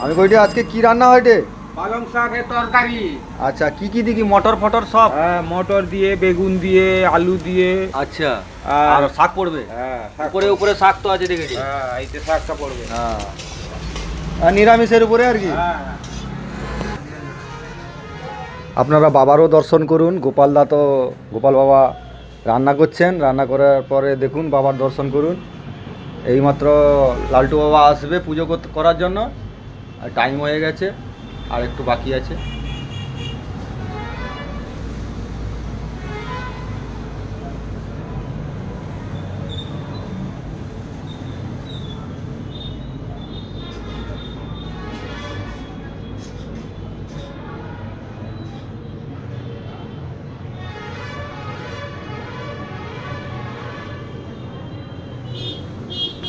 আমি কইটি আজকে কি রান্না হয়টে পালং শাকের তরকারি। আচ্ছা কি কি দেখি? মটর ফটর সব? হ্যাঁ মটর দিয়ে বেগুন দিয়ে আলু দিয়ে। আচ্ছা আর- শাক পড়বে? হ্যাঁ উপরে উপরে শাক তো আছে দেখেছি। হ্যাঁ এইতে শাকটা পড়বে। হ্যাঁ। আর নিরামিষের উপরে আর কি? হ্যাঁ। আপনারা বাবারও দর্শন করুন। গোপালদা তো গোপাল বাবা রান্না করছেন। রান্না করার পরে দেখুন বাবার দর্শন করুন। এইমাত্র লালটু বাবা আসবে পুজো করার জন্য। আর টাইম হয়ে গেছে, আর একটু বাকি আছে।